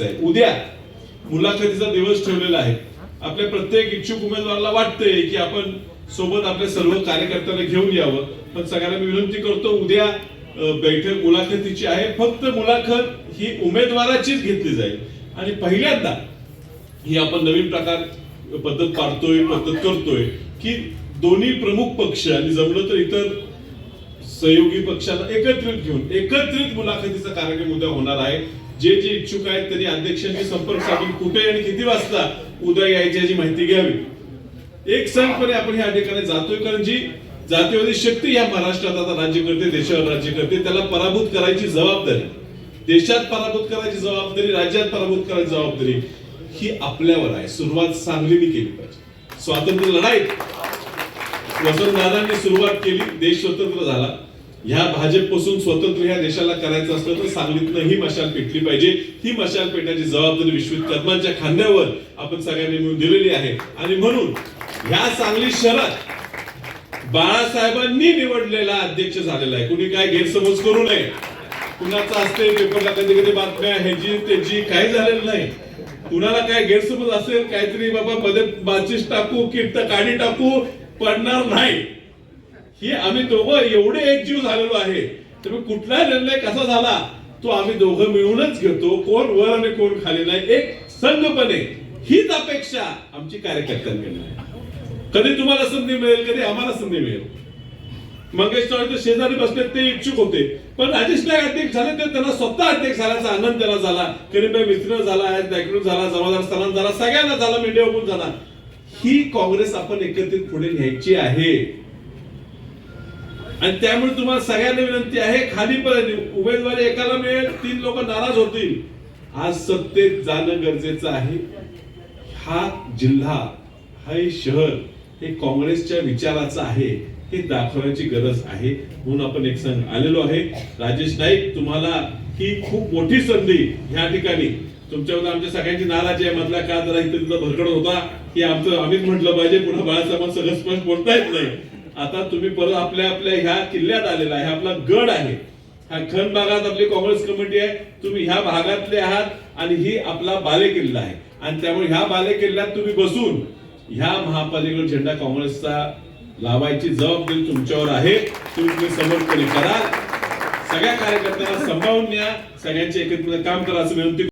गरजेचं आहे. उद्या मुलाखतीचा दिवस ठेवलेला आहे. आपल्या प्रत्येक इच्छुक उमेदवाराला वाटतंय की आपण सोबत आपल्या सर्व कार्यकर्त्यांना घेऊन यावं. पण सगळ्यांना मी विनंती करतो उद्या बैठक मुलाखतीची आहे. फक्त मुलाखत ही उमेदवाराचीच घेतली जाईल. आणि पहिल्यांदा ही आपण नवीन प्रकार पद्धत पाडतोय पद्धत करतोय की दोन्ही प्रमुख पक्ष आणि जमलं तर इतर सहयोगी पक्षाला एकत्रित घेऊन एकत्रित मुलाखतीचा कार्यक्रम उद्या होणार आहे. जे जे इच्छुक आहेत त्यांनी अध्यक्षांशी संपर्क साधून कुठे आणि किती वाजता उद्या यायची माहिती घ्यावी. एक संघपणे आपण ह्या ठिकाणी जातोय कारण जी जातीवादी शक्ती या महाराष्ट्रात आता राज्य करते देशावर राज्य करते त्याला पराभूत करायची जबाबदारी. देशात पराभूत करायची जबाबदारी राज्यात पराभूत करायची जबाबदारी ही आपल्यावर आहे. सुरुवात सांगलीने केली पाहिजे. स्वातंत्र्य लढाईत वसंतदादांनी सुरुवात केली देश स्वतंत्र झाला. ह्या भाजपपासून स्वतंत्र ह्या देशाला करायचं असलं तर सांगलीतनं ही मशाल पेटली पाहिजे. ही मशाल पेटायची जबाबदारी विश्वकर्मांच्या खांद्यावर आपण सगळ्यांनी मिळून दिलेली आहे. आणि म्हणून ह्या सांगली शहरात बाळासाहेबांनी निवडलेला अध्यक्ष झालेला आहे. कुणी काय गैरसमज करू नये. कुणाचं असते पेपरला कधी कधी बातम्या ह्याची त्याची काही झालेलं नाही. कुणाला काय गैरसमज असेल काहीतरी बाबा मध्ये बाचीस टाकू किट काढी टाकू पडणार नाही. ही आम्ही दोघं एवढे एकजीव झालेलो आहे. तुम्ही कुठला निर्णय कसा झाला तो आम्ही दोघं मिळूनच घेतो. कोण वर आणि कोण खाली नाही. एक संघपणे हीच अपेक्षा आमची कार्यकर्त्यांकडे आहे. कधी तुम्हाला संधी मिळेल कधी आम्हाला संधी मिळेल. मंगेश चव्हाण शेजारी बसले ते इच्छुक होते. पण राजेश नाईक अध्यक्ष झाले तर त्यांना स्वतः अध्यक्ष झाल्याचा आनंद त्याला झाला. करीमभाई मित्र झाला नायकडून झाला जमादार स्थानात झाला सगळ्यांना झाला मीडिया झाला. ही काँग्रेस आपण एकत्रित पुढे न्यायची आहे. आणि त्यामुळे तुम्हाला सगळ्यांना विनंती आहे खालीपर्यंत उमेदवारी एकाला मिळेल तीन लोक नाराज होतील. आज सत्तेत जाणं गरजेचं आहे. हा जिल्हा हा शहर हे काँग्रेसच्या विचाराचं आहे हे दाखवण्याची गरज आहे. म्हणून आपण एक संघ आलेलो आहे. राजेश नाईक तुम्हाला ही खूप मोठी संधी ह्या ठिकाणी. तुमच्याबद्दल आमच्या सगळ्यांची नाराजी आहे. मधला का जरा इथे तिथं भरकड होता. की आमचं आम्हीच म्हटलं पाहिजे. पुन्हा बाळासाहेब सगळं स्पष्ट बोलता येत नाही. आता तुम्ही परत आपल्या आपल्या ह्या किल्ल्यात आलेला आहे आपला गड आहे. हा खन भागात आपली काँग्रेस कमिटी आहे तुम्ही ह्या भागातले आहात आणि ही आपला बाले किल्ला आहे. आणि त्यामुळे ह्या बाले किल्ल्यात तुम्ही बसून ह्या महापालिकेवर झेंडा काँग्रेसचा लावायची जबाबदारी तुमच्यावर आहे. तुम्ही तुम्ही समर्थपणे करा सगळ्या कार्यकर्त्यांना सांभाळून न्या सगळ्यांचे एकत्र काम करा असं विनंती